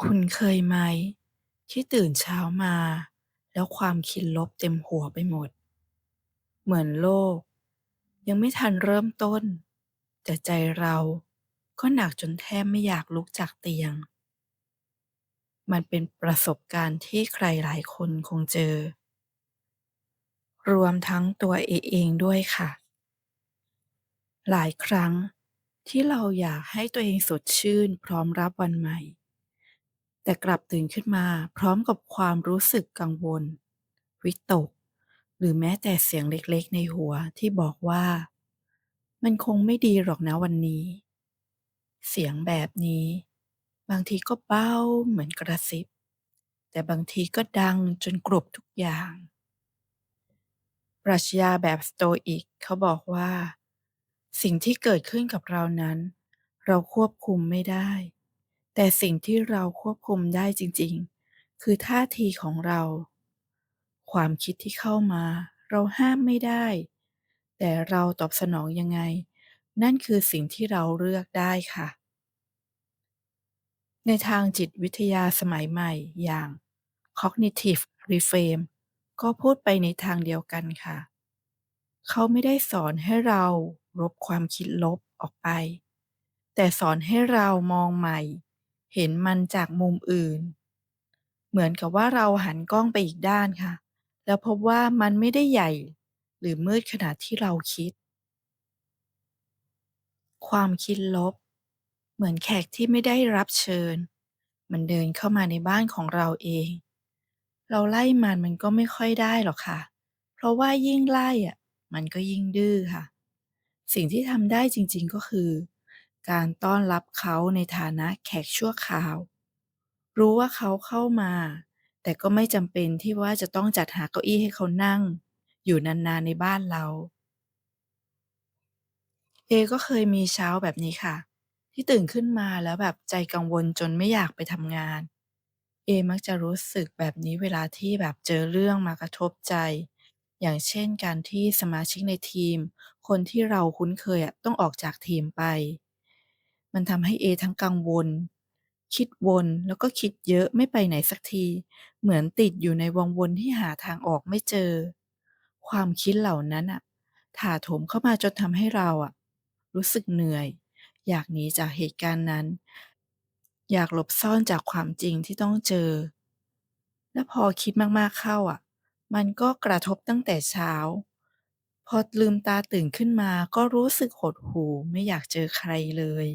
คุณเคยไหม ที่ตื่นเช้ามา แล้วความคิดลบเต็มหัวไปหมด เหมือนโลก ยังไม่ทันเริ่มต้น แต่ใจเราก็หนักจนแทบไม่อยากลุกจากเตียง มันเป็นประสบการณ์ที่ใครหลายคนคงเจอ รวมทั้งตัวเอเองด้วยค่ะ หลายครั้งที่เราอยากให้ตัวเองสดชื่นพร้อมรับวันใหม่ แต่กลับตื่นขึ้นมาพร้อมกับความรู้สึกกังวล วิตก หรือแม้แต่เสียงเล็กๆ ในหัวที่บอกว่า มันคงไม่ดีหรอกนะวันนี้ เสียงแบบนี้ บางทีก็เบาเหมือนกระซิบ แต่บางทีก็ดังจนกลบทุกอย่างปรัชญาแบบสโตอิกเขาบอกว่า สิ่งที่เกิดขึ้นกับเรานั้น เราควบคุมไม่ได้ แต่สิ่งที่เราควบคุมได้จริง ๆ คือท่าทีของเรา ความคิดที่เข้ามา เราห้ามไม่ได้ แต่เราตอบสนองยังไง นั่นคือสิ่งที่เราเลือกได้ค่ะ ในทางจิตวิทยาสมัยใหม่อย่าง cognitive reframe ก็พูดไปในทางเดียวกันค่ะ เขาไม่ได้สอนให้เราลบความคิดลบออกไป แต่สอนให้เรามองใหม่ เห็นมันจากมุมอื่น เหมือนกับว่าเราหันกล้องไปอีกด้านค่ะ แล้วพบว่ามันไม่ได้ใหญ่ หรือมืดขนาดที่เราคิด ความคิดลบ เหมือนแขกที่ไม่ได้รับเชิญ มันเดินเข้ามาในบ้านของเราเอง เราไล่มันมันก็ไม่ค่อยได้หรอกค่ะ เพราะว่ายิ่งไล่อะมันก็ยิ่งดื้อค่ะ สิ่งที่ทำได้จริงๆก็คือ การต้อนรับเขาในฐานะแขกชั่วคราว รู้ว่าเขาเข้ามา แต่ก็ไม่จำเป็นที่ว่าจะต้องจัดหาเก้าอี้ให้เขานั่ง อยู่นานๆในบ้านเรา เอก็เคยมีเช้าแบบนี้ค่ะ ที่ตื่นขึ้นมาแล้วแบบใจกังวลจนไม่อยากไปทำงาน เอมักจะรู้สึกแบบนี้เวลาที่แบบเจอเรื่องมากระทบใจ อย่างเช่นการที่สมาชิกในทีม คนที่เราคุ้นเคยอะต้องออกจากทีมไป มันทำให้เอทั้งกังวล คิดวนแล้วก็คิดเยอะไม่ไปไหนสักที เหมือนติดอยู่ในวงวนที่หาทางออกไม่เจอ ความคิดเหล่านั้นอะถาโถมเข้ามาจนทำให้เราอะรู้สึกเหนื่อย อยากหนีจากเหตุการณ์นั้น อยากหลบซ่อนจากความจริงที่ต้องเจอ และพอคิดมากๆเข้าอะมันก็กระทบตั้งแต่เช้า พอลืมตาตื่นขึ้นมาก็รู้สึกหดหู่ไม่อยากเจอใครเลย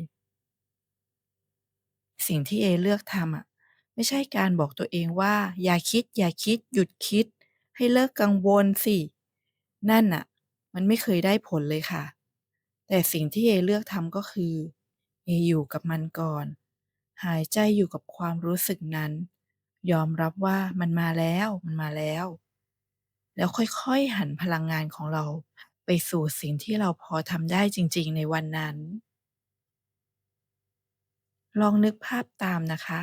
สิ่งที่เอเลือกทำอะไม่ใช่การบอกตัวเองว่า อย่าคิด อย่าคิด หยุดคิด ให้เลิกกังวลสิ นั่นน่ะมันไม่เคยได้ผลเลยค่ะ แต่สิ่งที่เอเลือกทำก็คือเออยู่กับมันก่อน หายใจอยู่กับความรู้สึกนั้น ยอมรับว่ามันมาแล้วมันมาแล้ว แล้วค่อยๆหันพลังงานของเราไปสู่สิ่งที่เราพอทำได้จริง ๆ ในวันนั้น ลองนึกภาพตามนะคะ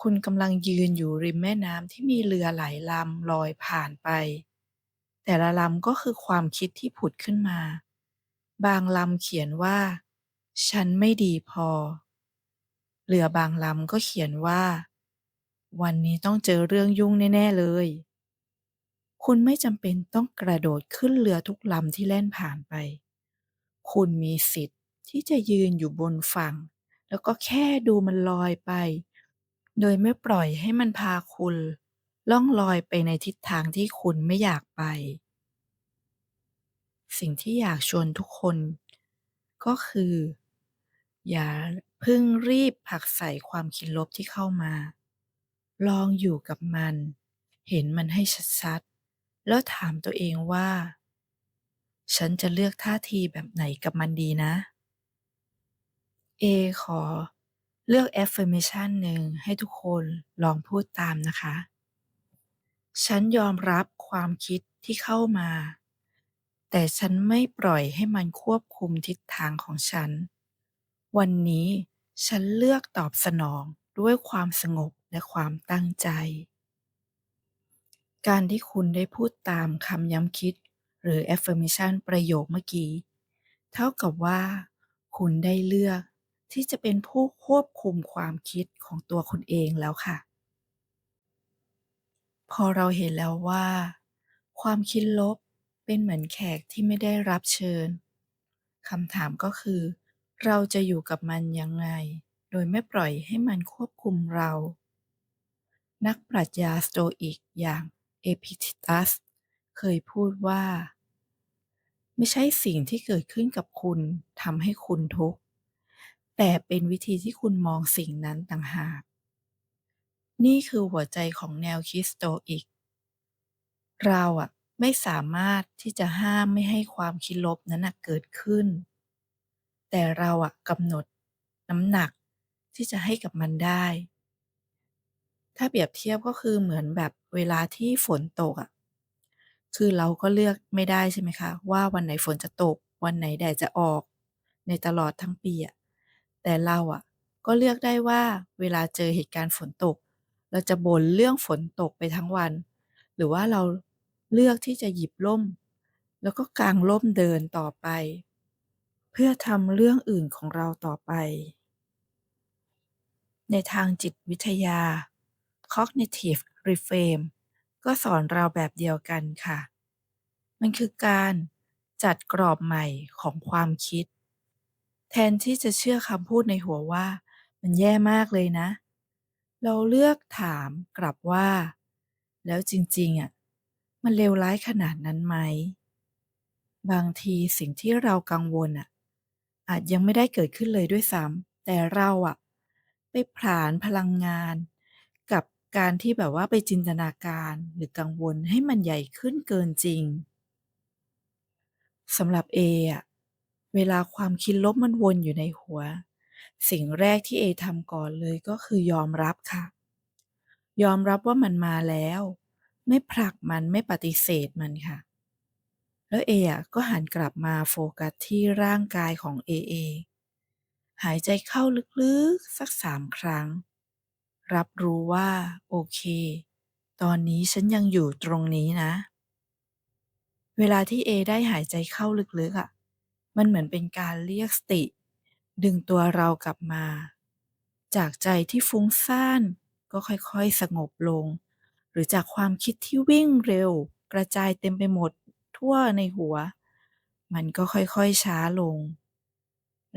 คุณกำลังยืนอยู่ริมแม่น้ำที่มีเรือหลายลำลอยผ่านไป แต่ละลำก็คือความคิดที่ผุดขึ้นมา บางลำเขียนว่า ฉันไม่ดีพอ เรือบางลำก็เขียนว่า วันนี้ต้องเจอเรื่องยุ่งแน่ ๆ เลย คุณไม่จำเป็นต้องกระโดดขึ้นเรือทุกลำที่แล่นผ่านไป คุณมีสิทธิ์ที่จะยืนอยู่บนฝั่ง แล้วก็แค่ดูมันลอยไป โดยไม่ปล่อยให้มันพาคุณล่องลอยไปในทิศทางที่คุณไม่อยากไป สิ่งที่อยากชวนทุกคน ก็คือ อย่าเพิ่งรีบผลักใส่ความคิดลบที่เข้ามา ลองอยู่กับมัน เห็นมันให้ชัดๆ แล้วถามตัวเองว่า ฉันจะเลือกท่าทีแบบไหนกับมันดีนะ เอขอเลือก affirmation หนึ่งให้ทุกคนลองพูดตามนะคะ ฉันยอมรับความคิดที่เข้ามา แต่ฉันไม่ปล่อยให้มันควบคุมทิศทางของฉัน วันนี้ฉันเลือกตอบสนองด้วยความสงบและความตั้งใจ การที่คุณได้พูดตามคำย้ำคิด หรือ affirmation ประโยคเมื่อกี้ เท่ากับว่า คุณได้เลือก ที่จะเป็นผู้ควบคุมความคิดของตัวคุณเองแล้วค่ะ พอเราเห็นแล้วว่า ความคิดลบเป็นเหมือนแขกที่ไม่ได้รับเชิญคำถามก็คือ เราจะอยู่กับมันยังไง โดยไม่ปล่อยให้มันควบคุมเรา นักปรัชญาสโตอิกอย่างเอพิคตัสเคยพูดว่า ไม่ใช่สิ่งที่เกิดขึ้นกับคุณทำให้คุณทุกข์ แต่เป็นวิธีที่คุณมองสิ่งนั้นต่างหาก นี่คือหัวใจของแนวคิดสโตอิก เราอะไม่สามารถที่จะห้ามไม่ให้ความคิดลบนั้นนะเกิดขึ้น แต่เราอะกำหนดน้ำหนักที่จะให้กับมันได้ ถ้าเปรียบเทียบก็คือเหมือนแบบเวลาที่ฝนตกอะคือเราก็เลือกไม่ได้ใช่ไหมคะ ว่าวันไหนฝนจะตก วันไหนแดดจะออก ในตลอดทั้งปีอะ แต่เราอะก็เลือกได้ว่าเวลาเจอเหตุการณ์ฝนตก เราจะบ่นเรื่องฝนตกไปทั้งวัน หรือว่าเราเลือกที่จะหยิบร่ม แล้วก็กางร่มเดินต่อไป เพื่อทำเรื่องอื่นของเราต่อไป ในทางจิตวิทยา cognitive reframe ก็สอนเราแบบเดียวกันค่ะ มันคือการจัดกรอบใหม่ของความคิด แทนที่จะเชื่อคำพูดในหัวว่า มันแย่มากเลยนะ เราเลือกถามกลับว่า แล้วจริงๆอะมันเลวร้ายขนาดนั้นไหม บางทีสิ่งที่เรากังวลอะ อาจยังไม่ได้เกิดขึ้นเลยด้วยซ้ำแต่เราอะ ไปผลาญพลังงาน กับการที่แบบว่าไปจินตนาการหรือกังวลให้มันใหญ่ขึ้นเกินจริงสำหรับเออะ เวลาความคิดลบมันวนอยู่ในหัว สิ่งแรกที่เอทำก่อนเลยก็คือยอมรับค่ะ ยอมรับว่ามันมาแล้ว ไม่ผลักมันไม่ปฏิเสธมันค่ะ แล้วเออะก็หันกลับมาโฟกัสที่ร่างกายของเอเอหายใจเข้าลึกๆ สักสามครั้ง รับรู้ว่า โอเค ตอนนี้ฉันยังอยู่ตรงนี้นะ เวลาที่เอได้หายใจเข้าลึกๆอะ มันเหมือนเป็นการเรียกสติ ดึงตัวเรากลับมา จากใจที่ฟุ้งซ่านก็ค่อยๆ สงบลง หรือจากความคิดที่วิ่งเร็ว กระจายเต็มไปหมดทั่วในหัว มันก็ค่อยๆช้าลง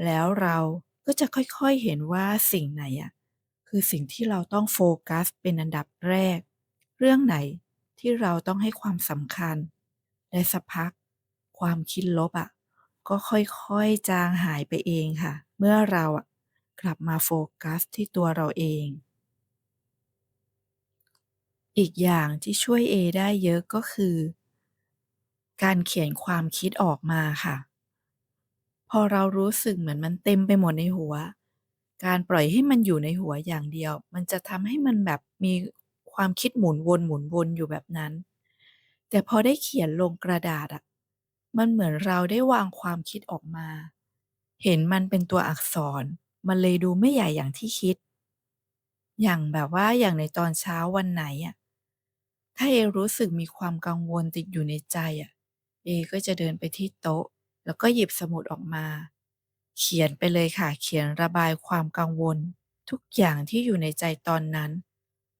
แล้วเราก็จะค่อยๆเห็นว่าสิ่งไหนอะคือสิ่งที่เราต้องโฟกัสเป็นอันดับแรก เรื่องไหนที่เราต้องให้ความสำคัญ และสักพัก ความคิดลบอะ ก็ค่อยๆ จางหายไปเองค่ะ เมื่อเรากลับมาโฟกัสที่ตัวเราเอง อีกอย่างที่ช่วยเอได้เยอะก็คือ การเขียนความคิดออกมาค่ะ พอเรารู้สึกเหมือนมันเต็มไปหมดในหัว การปล่อยให้มันอยู่ในหัวอย่างเดียว มันจะทำให้มันแบบมีความคิดหมุนวนหมุนวนอยู่แบบนั้น แต่พอได้เขียนลงกระดาษอะ มันเหมือนเราได้วางความคิดออกมา เห็นมันเป็นตัวอักษร มันเลยดูไม่ใหญ่อย่างที่คิด อย่างแบบว่าอย่างในตอนเช้าวันไหนอะถ้าเอรู้สึกมีความกังวลติดอยู่ในใจอะเอก็จะเดินไปที่โต๊ะ แล้วก็หยิบสมุดออกมา เขียนไปเลยค่ะ เขียนระบายความกังวล ทุกอย่างที่อยู่ในใจตอนนั้น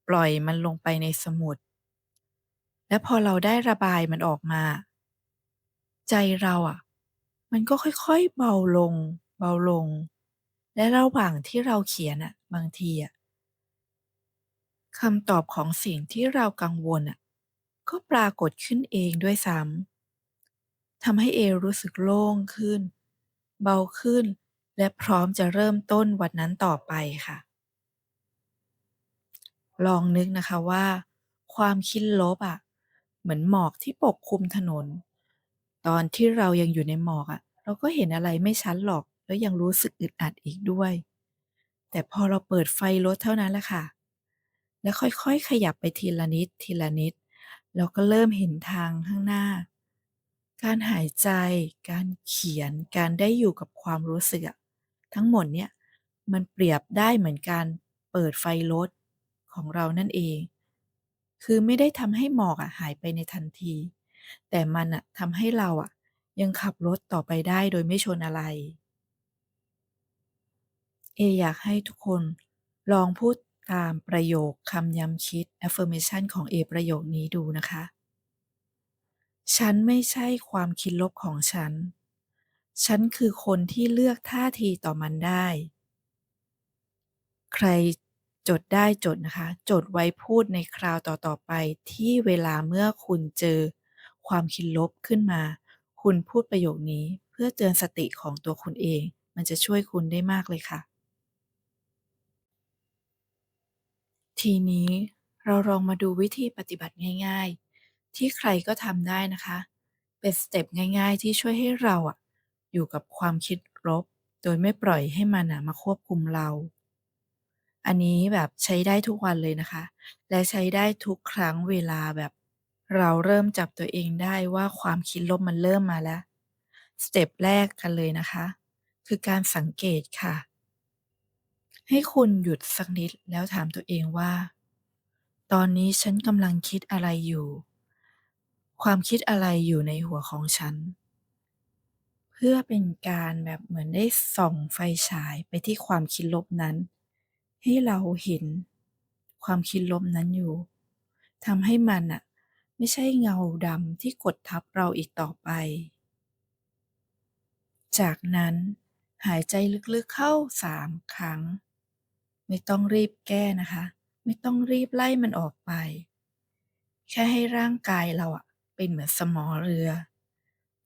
ปล่อยมันลงไปในสมุด และพอเราได้ระบายมันออกมา ใจเราอะมันก็ค่อย ๆ เบาลง เบาลง และระหว่างที่เราเขียนอะบางทีอะคำตอบของสิ่งที่เรากังวลอะก็ปรากฏขึ้นเองด้วยซ้ำทำให้เอรู้สึกโล่งขึ้น เบาขึ้น และพร้อมจะเริ่มต้นวันนั้นต่อไปค่ะ ลองนึกนะคะว่า ความคิดลบอะเหมือนหมอกที่ปกคลุมถนน ตอนที่เรายังอยู่ในหมอกอะ เราก็เห็นอะไรไม่ชัดหรอก แล้วยังรู้สึกอึดอัดอีกด้วย แต่พอเราเปิดไฟรถเท่านั้นแหละค่ะ แล้วค่อยๆ ขยับไปทีละนิดทีละนิด เราก็เริ่มเห็นทางข้างหน้า การหายใจ การเขียน การได้อยู่กับความรู้สึกอะทั้งหมดเนี่ยมันเปรียบได้เหมือนการเปิดไฟรถของเรานั่นเอง คือไม่ได้ทำให้หมอกอะหายไปในทันที แต่มันอะทำให้เราอะยังขับรถต่อไปได้โดยไม่ชนอะไร เออยากให้ทุกคนลองพูดตามประโยคคำย้ำคิด affirmation ของเอประโยคนี้ดูนะคะ ฉันไม่ใช่ความคิดลบของฉัน ฉันคือคนที่เลือกท่าทีต่อมันได้ ใครจดได้จดนะคะ จดไว้พูดในคราวต่อๆไปที่เวลาเมื่อคุณเจอ ความคิดลบขึ้นมา คุณพูดประโยคนี้เพื่อเตือนสติของตัวคุณเอง มันจะช่วยคุณได้มากเลยค่ะ ทีนี้เราลองมาดูวิธีปฏิบัติง่าย ๆ ที่ใครก็ทำได้นะคะ เป็นสเต็ปง่าย ๆ ที่ช่วยให้เราอะอยู่กับความคิดลบ โดยไม่ปล่อยให้มันน่ะมาควบคุมเรา อันนี้แบบใช้ได้ทุกวันเลยนะคะ และใช้ได้ทุกครั้งเวลาแบบ เราเริ่มจับตัวเองได้ว่าความคิดลบมันเริ่มมาแล้ว สเต็ปแรกกันเลยนะคะ คือการสังเกตค่ะ ให้คุณหยุดสักนิดแล้วถามตัวเองว่า ตอนนี้ฉันกำลังคิดอะไรอยู่ ความคิดอะไรอยู่ในหัวของฉัน เพื่อเป็นการแบบเหมือนได้ส่องไฟฉายไปที่ความคิดลบนั้น ให้เราเห็นความคิดลบนั้นอยู่ทำให้มันอะ ไม่ใช่เงาดำที่กดทับเราอีกต่อไป จากนั้นหายใจลึกๆเข้าสามครั้ง ไม่ต้องรีบแก้นะคะ ไม่ต้องรีบไล่มันออกไป แค่ให้ร่างกายเราอะเป็นเหมือนสมอเรือ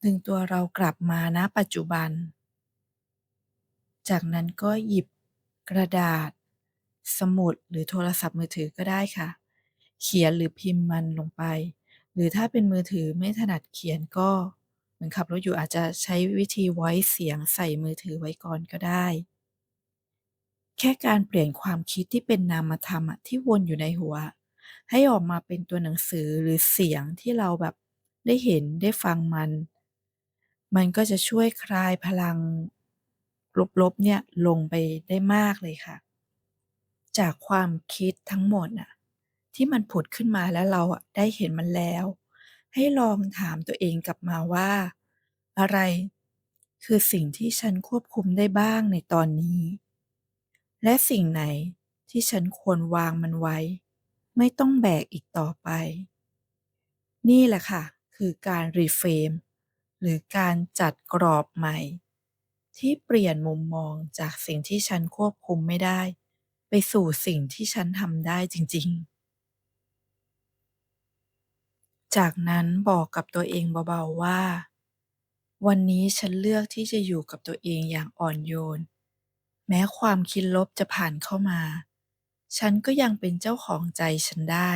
ดึงตัวเรากลับมาณปัจจุบัน จากนั้นก็หยิบกระดาษ สมุดหรือโทรศัพท์มือถือก็ได้ค่ะ เขียนหรือพิมพ์มันลงไป หรือถ้าเป็นมือถือไม่ถนัดเขียนก็เหมือนขับรถอยู่อาจจะใช้วิธี voice เสียงใส่มือถือไว้ก่อนก็ได้ แค่การเปลี่ยนความคิดที่เป็นนามธรรมที่วนอยู่ในหัว ให้ออกมาเป็นตัวหนังสือหรือเสียงที่เราแบบได้เห็นได้ฟังมัน มันก็จะช่วยคลายพลังลบๆเนี่ยลงไปได้มากเลยค่ะ จากความคิดทั้งหมดน่ะ ที่มันผุดขึ้นมาแล้วเราอะได้เห็นมันแล้ว ให้ลองถามตัวเองกลับมาว่า อะไร คือสิ่งที่ฉันควบคุมได้บ้างในตอนนี้ และสิ่งไหนที่ฉันควรวางมันไว้ ไม่ต้องแบกอีกต่อไป นี่แหละค่ะ คือการรีเฟรมหรือการจัดกรอบใหม่ ที่เปลี่ยนมุมมองจากสิ่งที่ฉันควบคุมไม่ได้ ไปสู่สิ่งที่ฉันทำได้จริง ๆ จากนั้นบอกกับตัวเองเบาๆว่า วันนี้ฉันเลือกที่จะอยู่กับตัวเองอย่างอ่อนโยน แม้ความคิดลบจะผ่านเข้ามา ฉันก็ยังเป็นเจ้าของใจฉันได้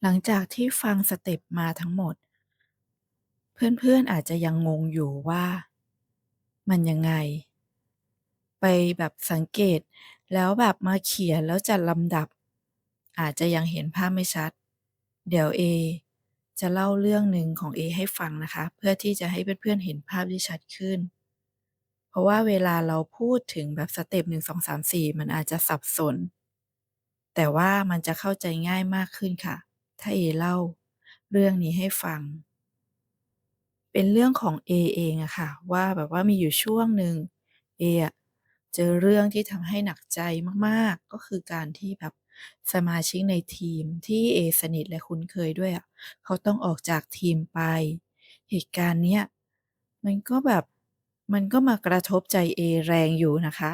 หลังจากที่ฟังสเต็ปมาทั้งหมด เพื่อนๆอาจจะยังงงอยู่ว่า มันยังไง ไปแบบสังเกตแล้วแบบมาเขียนแล้วจัดลำดับ อาจจะยังเห็นภาพไม่ชัด เดี๋ยวเอจะเล่าเรื่องหนึ่งของเอให้ฟังนะคะ เพื่อที่จะให้เพื่อนๆเห็นภาพที่ชัดขึ้น เพราะว่าเวลาเราพูดถึงแบบสเต็ป1 2 3 4มันอาจจะสับสน แต่ว่ามันจะเข้าใจง่ายมากขึ้นค่ะ ถ้าเอเล่าเรื่องนี้ให้ฟัง เป็นเรื่องของเอเองอะค่ะ ว่าแบบว่ามีอยู่ช่วงหนึ่งเออะเจอเรื่องที่ทำให้หนักใจมากๆ ก็คือการที่แบบ สมาชิกในทีมที่เอสนิทและคุ้นเคยด้วยอะเขาต้องออกจากทีมไป เหตุการณ์เนี้ยมันก็แบบมันก็มากระทบใจเอแรงอยู่นะคะ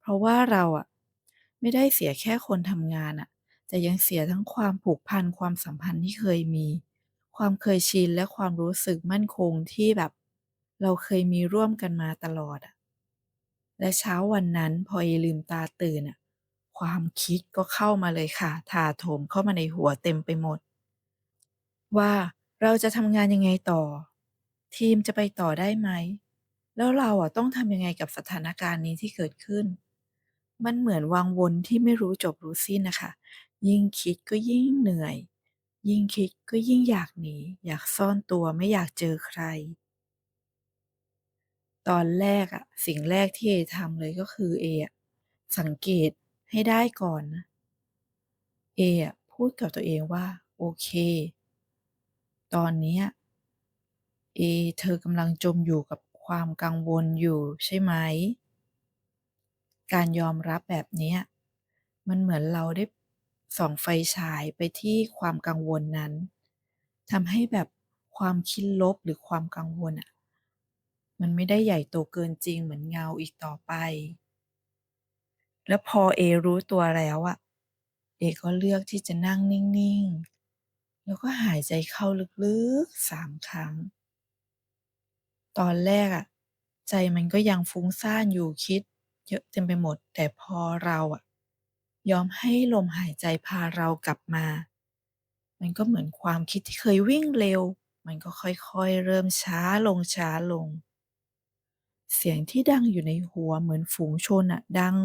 เพราะว่าเราอะไม่ได้เสียแค่คนทำงานอะ แต่ยังเสียทั้งความผูกพันความสัมพันธ์ที่เคยมี ความเคยชินและความรู้สึกมั่นคงที่แบบ เราเคยมีร่วมกันมาตลอดอะและเช้าวันนั้นพอเอลืมตาตื่นอะ ความคิดก็เข้ามาเลยค่ะ ถาโถมเข้ามาในหัวเต็มไปหมด ว่าเราจะทำงานยังไงต่อ ทีมจะไปต่อได้ไหม แล้วเราอะต้องทำยังไงกับสถานการณ์นี้ที่เกิดขึ้น มันเหมือนวังวนที่ไม่รู้จบรู้สิ้นนะคะ ยิ่งคิดก็ยิ่งเหนื่อย ยิ่งคิดก็ยิ่งอยากหนี อยากซ่อนตัวไม่อยากเจอใคร ตอนแรกอะสิ่งแรกที่เอทำเลยก็คือเอสังเกต ให้ได้ก่อนนะเอพูดกับตัวเองว่า โอเค ตอนนี้เอเธอกำลังจมอยู่กับความกังวลอยู่ใช่ไหม การยอมรับแบบนี้มันเหมือนเราได้ส่องไฟฉายไปที่ความกังวลนั้นทำให้แบบความคิดลบหรือความกังวลอะมันไม่ได้ใหญ่โตเกินจริงเหมือนเงาอีกต่อไป แล้วพอเอรู้ตัวแล้วอะเอก็เลือกที่จะนั่งนิ่งๆ แล้วก็หายใจเข้าลึกๆสามครั้ง ตอนแรกอะใจมันก็ยังฟุ้งซ่านอยู่คิด เยอะเต็มไปหมด แต่พอเราอะยอมให้ลมหายใจพาเรากลับมา มันก็เหมือนความคิดที่เคยวิ่งเร็ว มันก็ค่อยๆ เริ่มช้าลงช้าลง เสียงที่ดังอยู่ในหัวเหมือนฝูงชนอะดัง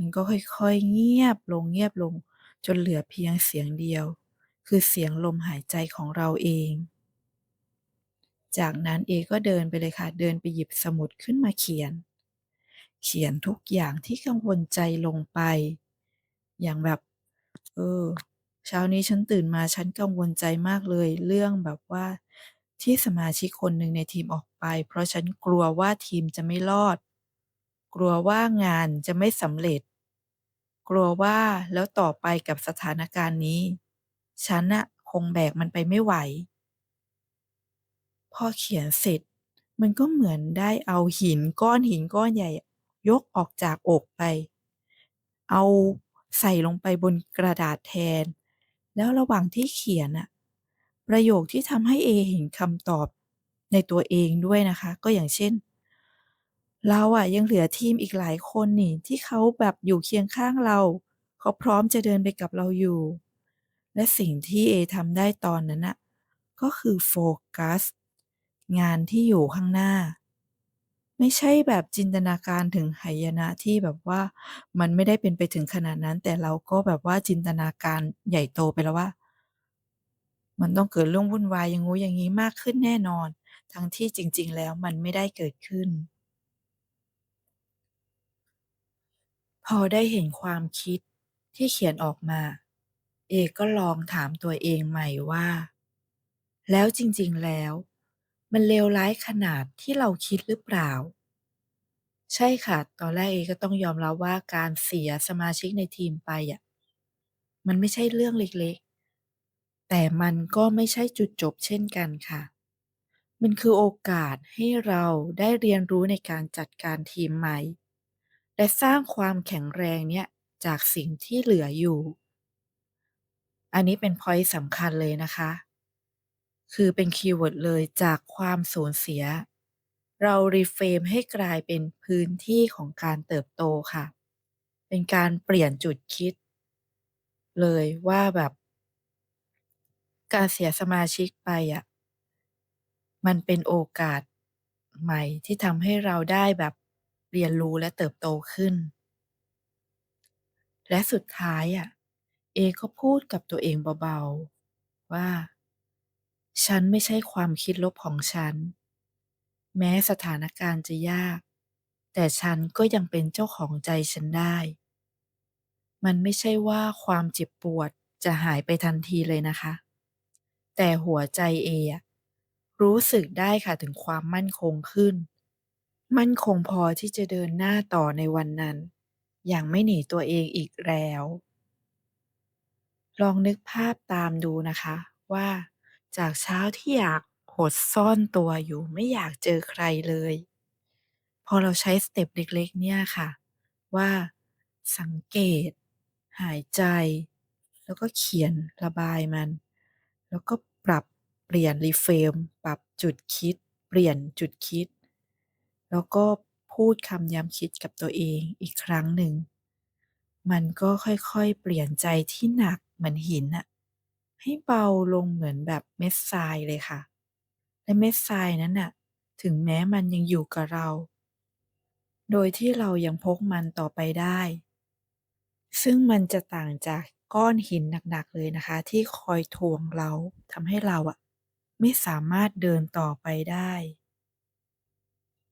มันก็ค่อยๆ เงียบลงเงียบลง จนเหลือเพียงเสียงเดียว คือเสียงลมหายใจของเราเอง จากนั้นเอก็เดินไปเลยค่ะ เดินไปหยิบสมุดขึ้นมาเขียน เขียนทุกอย่างที่กังวลใจลงไป อย่างแบบ เออ เช้านี้ฉันตื่นมาฉันกังวลใจมากเลย เรื่องแบบว่าที่สมาชิกคนหนึ่งในทีมออกไป เพราะฉันกลัวว่าทีมจะไม่รอด กลัวว่างานจะไม่สำเร็จ กลัวว่าแล้วต่อไปกับสถานการณ์นี้ ฉันน่ะคงแบกมันไปไม่ไหว พอเขียนเสร็จ มันก็เหมือนได้เอาหินก้อนหินก้อนใหญ่ ยกออกจากอกไป เอาใส่ลงไปบนกระดาษแทน แล้วระหว่างที่เขียนอะประโยคที่ทำให้เอเห็นคำตอบในตัวเองด้วยนะคะ ก็อย่างเช่น เราอะยังเหลือทีมอีกหลายคนนี่ที่เขาแบบอยู่เคียงข้างเรา เขาพร้อมจะเดินไปกับเราอยู่ และสิ่งที่เอทำได้ตอนนั้นน่ะก็คือโฟกัส งานที่อยู่ข้างหน้า ไม่ใช่แบบจินตนาการถึงหายนะที่แบบว่ามันไม่ได้เป็นไปถึงขนาดนั้น แต่เราก็แบบว่าจินตนาการใหญ่โตไปแล้วว่า มันต้องเกิดเรื่องวุ่นวายอย่างงู้อย่างงี้มากขึ้นแน่นอน ทั้งที่จริง ๆ แล้วมันไม่ได้เกิดขึ้น อได้เห็นความคิดที่เขียนออกมา เอก็ลองถามตัวเองใหม่ว่า แล้วจริงๆแล้ว มันเลวร้ายขนาดที่เราคิดหรือเปล่า ใช่ค่ะ ตอนแรกเอก็ต้องยอมรับว่าการเสียสมาชิกในทีมไปอะมันไม่ใช่เรื่องเล็กๆ แต่มันก็ไม่ใช่จุดจบเช่นกันค่ะ มันคือโอกาสให้เราได้เรียนรู้ในการจัดการทีมใหม่ และสร้างความแข็งแรงเนี่ยจากสิ่งที่เหลืออยู่ อันนี้เป็นพอยต์สำคัญเลยนะคะ คือเป็นคีย์เวิร์ดเลยจากความสูญเสีย เรารีเฟรมให้กลายเป็นพื้นที่ของการเติบโตค่ะ เป็นการเปลี่ยนจุดคิด เลยว่าแบบ การเสียสมาชิกไปอะมันเป็นโอกาสใหม่ที่ทำให้เราได้แบบ เรียนรู้และเติบโตขึ้น และสุดท้ายอะ เอก็พูดกับตัวเองเบาๆ ว่า ฉันไม่ใช่ความคิดลบของฉัน แม้สถานการณ์จะยาก แต่ฉันก็ยังเป็นเจ้าของใจฉันได้ มันไม่ใช่ว่าความเจ็บปวดจะหายไปทันทีเลยนะคะ แต่หัวใจเออะรู้สึกได้ค่ะถึงความมั่นคงขึ้น มั่นคงพอที่จะเดินหน้าต่อในวันนั้น อย่างไม่หนีตัวเองอีกแล้ว ลองนึกภาพตามดูนะคะว่า จากเช้าที่อยากหดซ่อนตัวอยู่ไม่อยากเจอใครเลย พอเราใช้สเต็ปเล็กๆ เนี่ยค่ะ ว่าสังเกต หายใจ แล้วก็เขียนระบายมัน แล้วก็ปรับเปลี่ยน reframe ปรับจุดคิด เปลี่ยนจุดคิด แล้วก็พูดคำย้ำคิดกับตัวเองอีกครั้งหนึ่ง มันก็ค่อยๆ เปลี่ยนใจที่หนักเหมือนหินน่ะให้เบาลงเหมือนแบบเม็ดทรายเลยค่ะ และเม็ดทรายนั้นน่ะ ถึงแม้มันยังอยู่กับเรา โดยที่เรายังพกมันต่อไปได้ ซึ่งมันจะต่างจากก้อนหินหนักๆเลยนะคะ ที่คอยทวงเราทำให้เราอะไม่สามารถเดินต่อไปได้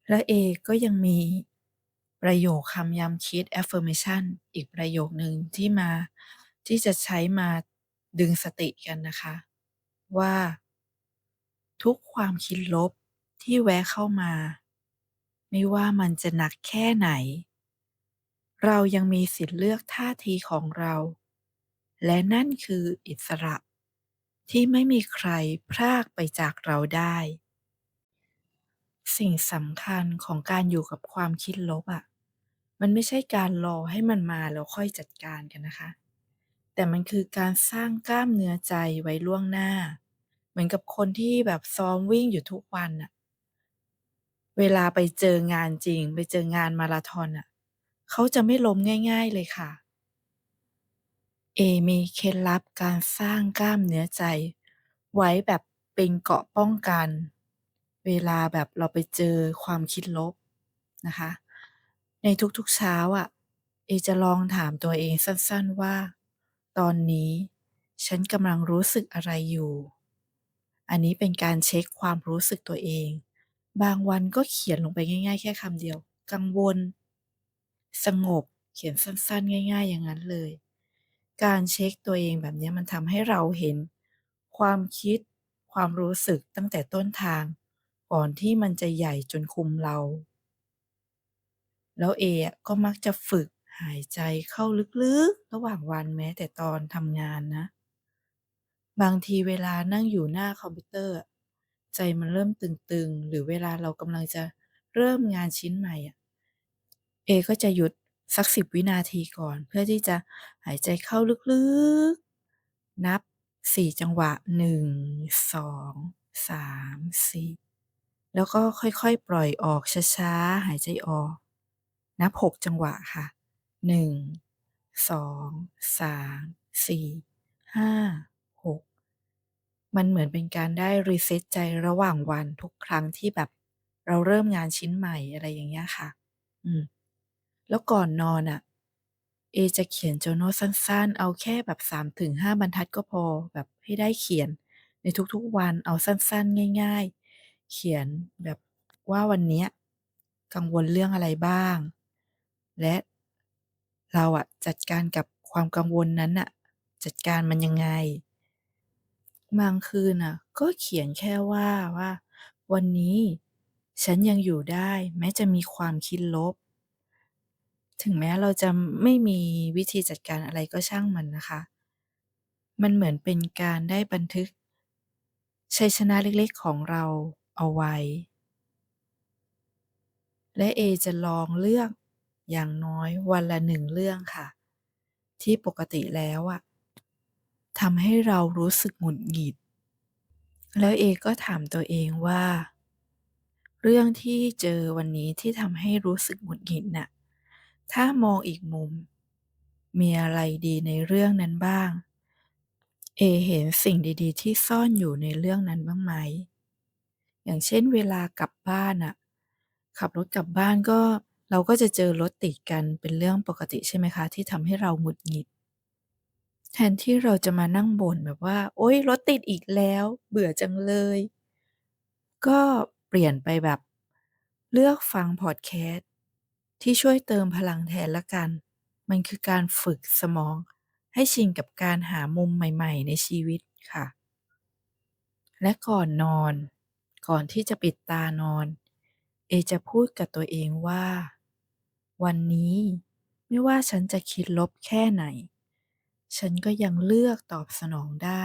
และเอก็ยังมีประโยคคำย้ำคิด affirmation อีกประโยคหนึ่งที่มาที่จะใช้มาดึงสติกันนะคะ ว่า ทุกความคิดลบที่แวะเข้ามา ไม่ว่ามันจะหนักแค่ไหน เรายังมีสิทธิ์เลือกท่าทีของเรา และนั่นคืออิสระ ที่ไม่มีใครพรากไปจากเราได้ สิ่งสำคัญของการอยู่กับความคิดลบอะ มันไม่ใช่การรอให้มันมาแล้วค่อยจัดการกันนะคะ แต่มันคือการสร้างกล้ามเนื้อใจไว้ล่วงหน้า เหมือนกับคนที่แบบซ้อมวิ่งอยู่ทุกวันอะเวลาไปเจองานจริง ไปเจองานมาราธอนอะเขาจะไม่ล้มง่าย ๆเลยค่ะ เอมีเคล็ดลับการสร้างกล้ามเนื้อใจ ไว้แบบเป็นเกราะป้องกัน เวลาแบบเราไปเจอความคิดลบนะคะ ในทุกๆเช้าอะเอจะลองถามตัวเองสั้นๆว่า ตอนนี้ฉันกำลังรู้สึกอะไรอยู่ อันนี้เป็นการเช็คความรู้สึกตัวเอง บางวันก็เขียนลงไปง่าย ๆ แค่คำเดียว กังวล สงบ เขียนสั้นๆ ง่าย ๆ อย่างนั้นเลย การเช็คตัวเองแบบนี้มันทำให้เราเห็น ความคิด ความรู้สึกตั้งแต่ต้นทาง ก่อนที่มันจะใหญ่จนคุมเรา แล้วเอก็มักจะฝึกหายใจเข้าลึกๆ ระหว่างวันแม้แต่ตอนทำงานนะ บางทีเวลานั่งอยู่หน้าคอมพิวเตอร์ ใจมันเริ่มตึงๆ หรือเวลาเรากำลังจะเริ่มงานชิ้นใหม่อะเอก็จะหยุดสักสิบวินาทีก่อน เพื่อที่จะหายใจเข้าลึกๆ นับสี่จังหวะหนึ่งสองสามสี่ แล้วก็ค่อย ๆ ปล่อยออกช้า ๆ หายใจออก นับหกจังหวะค่ะหนึ่งสองสามสี่ห้าหกมันเหมือนเป็นการได้รีเซ็ตใจระหว่างวันทุกครั้งที่แบบเราเริ่มงานชิ้นใหม่อะไรอย่างเงี้ยค่ะ อืม แล้วก่อนนอนอะเอจะเขียน journal สั้น ๆ เอาแค่แบบ3-5บรรทัดก็พอแบบให้ได้เขียน ในทุกๆวันเอาสั้น ๆ ง่าย ๆ เขียนแบบว่าวันนี้กังวลเรื่องอะไรบ้าง และเราอะจัดการกับความกังวลนั้นน่ะจัดการมันยังไง บางคืนน่ะก็เขียนแค่ว่าว่า วันนี้ฉันยังอยู่ได้ แม้จะมีความคิดลบ ถึงแม้เราจะไม่มีวิธีจัดการอะไรก็ช่างมันนะคะ มันเหมือนเป็นการได้บันทึกชัยชนะเล็กๆของเรา เอาไว้ และเอจะลองเลือกอย่างน้อยวันละหนึ่งเรื่องค่ะ ที่ปกติแล้วอะทำให้เรารู้สึกหงุดหงิด แล้วเอก็ถามตัวเองว่า เรื่องที่เจอวันนี้ที่ทำให้รู้สึกหงุดหงิดน่ะ ถ้ามองอีกมุม มีอะไรดีในเรื่องนั้นบ้าง เอเห็นสิ่งดีๆ ที่ซ่อนอยู่ในเรื่องนั้นบ้างไหม อย่างเช่นเวลากลับบ้านอะขับรถกลับบ้านก็ เราก็จะเจอรถติดกันเป็นเรื่องปกติใช่ไหมคะ ที่ทำให้เราหงุดหงิด แทนที่เราจะมานั่งบ่นแบบว่า โอ๊ยรถติดอีกแล้ว เบื่อจังเลย ก็เปลี่ยนไปแบบเลือกฟังพอดแคสต์ที่ช่วยเติมพลังแทนละกัน มันคือการฝึกสมอง ให้ชินกับการหามุมใหม่ ๆ ในชีวิตค่ะ และก่อนนอน ก่อนที่จะปิดตานอน เอจะพูดกับตัวเองว่า วันนี้ไม่ว่าฉันจะคิดลบแค่ไหน ฉันก็ยังเลือกตอบสนองได้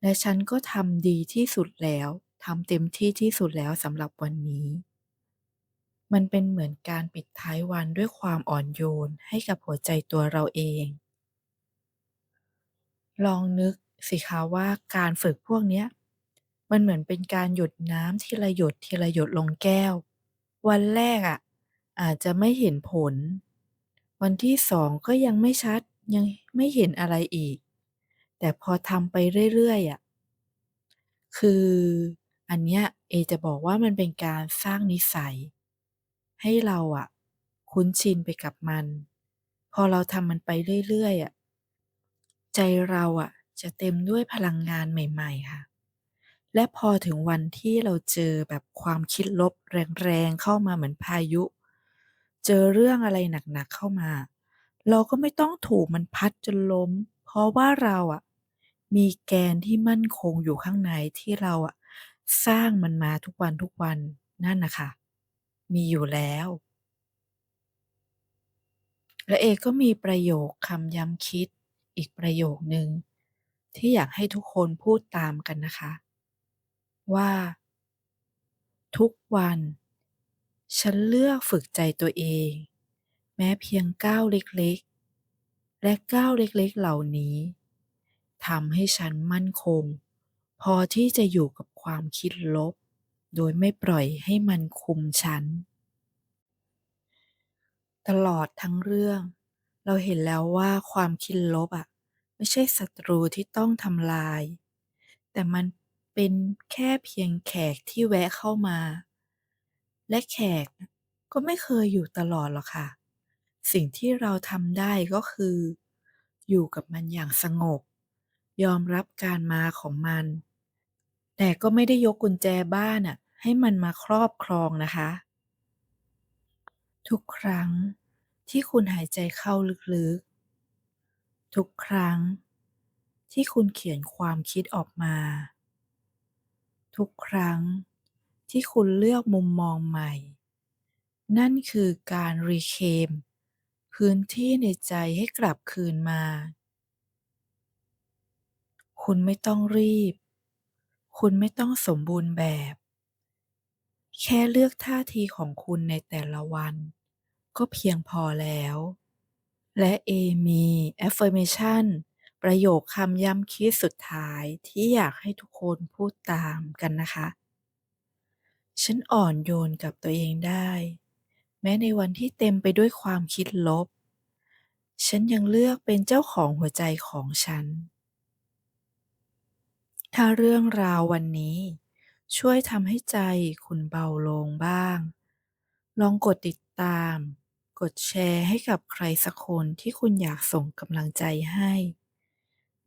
และฉันก็ทำดีที่สุดแล้วทำเต็มที่ที่สุดแล้วสำหรับวันนี้ มันเป็นเหมือนการปิดท้ายวันด้วยความอ่อนโยนให้กับหัวใจตัวเราเอง ลองนึกสิคะว่าการฝึกพวกเนี้ย มันเหมือนเป็นการหยดน้ำทีละหยด ทีละหยดลงแก้ว วันแรกอะอาจจะไม่เห็นผล วันที่สองก็ยังไม่ชัดยังไม่เห็นอะไรอีก แต่พอทำไปเรื่อยๆอะคืออันเนี้ยเอจะบอกว่ามันเป็นการสร้างนิสัย ให้เราอะคุ้นชินไปกับมัน พอเราทำมันไปเรื่อยๆอะใจเราอะจะเต็มด้วยพลังงานใหม่ ๆ ค่ะ และพอถึงวันที่เราเจอแบบความคิดลบแรงๆเข้ามาเหมือนพายุ เจอเรื่องอะไรหนักๆเข้ามา เราก็ไม่ต้องถูกมันพัดจนล้ม เพราะว่าเราอะมีแกนที่มั่นคงอยู่ข้างในที่เราอะสร้างมันมาทุกวันทุกวันนั่นนะคะมีอยู่แล้ว และเอก็มีประโยคคำย้ำคิดอีกประโยคนึงที่อยากให้ทุกคนพูดตามกันนะคะ ว่า ทุกวัน ฉันเลือกฝึกใจตัวเอง แม้เพียงก้าวเล็กๆ และก้าวเล็กๆ เหล่านี้ทำให้ฉันมั่นคง พอที่จะอยู่กับความคิดลบ โดยไม่ปล่อยให้มันคุมฉัน ตลอดทั้งเรื่อง เราเห็นแล้วว่าความคิดลบอะไม่ใช่ศัตรูที่ต้องทำลาย แต่มัน เป็นแค่เพียงแขกที่แวะเข้ามา และแขกก็ไม่เคยอยู่ตลอดหรอกค่ะ สิ่งที่เราทำได้ก็คือ อยู่กับมันอย่างสงบ ยอมรับการมาของมัน แต่ก็ไม่ได้ยกกุญแจบ้านอะให้มันมาครอบครองนะคะ ทุกครั้งที่คุณหายใจเข้าลึกๆ ทุกครั้งที่คุณเขียนความคิดออกมา ทุกครั้งที่คุณเลือกมุมมองใหม่ นั่นคือการรีเคมพื้นที่ในใจให้กลับคืนมา คุณไม่ต้องรีบ คุณไม่ต้องสมบูรณ์แบบ แค่เลือกท่าทีของคุณในแต่ละวัน ก็เพียงพอแล้ว และเอมี affirmation ประโยคคำย้ำคิดสุดท้ายที่อยากให้ทุกคนพูดตามกันนะคะ ฉันอ่อนโยนกับตัวเองได้ แม้ในวันที่เต็มไปด้วยความคิดลบ ฉันยังเลือกเป็นเจ้าของหัวใจของฉัน ถ้าเรื่องราววันนี้ ช่วยทำให้ใจคุณเบาลงบ้าง ลองกดติดตาม กดแชร์ให้กับใครสักคนที่คุณอยากส่งกำลังใจให้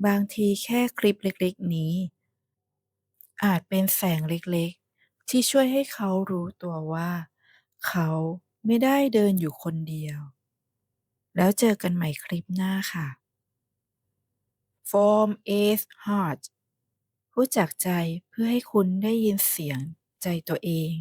บางทีแค่คลิปเล็กๆ นี้ อาจเป็นแสงเล็กๆ ที่ช่วยให้เขารู้ตัวว่า เขาไม่ได้เดินอยู่คนเดียว แล้วเจอกันใหม่คลิปหน้าค่ะ Form is Heart พูดจากใจเพื่อให้คุณได้ยินเสียงใจตัวเอง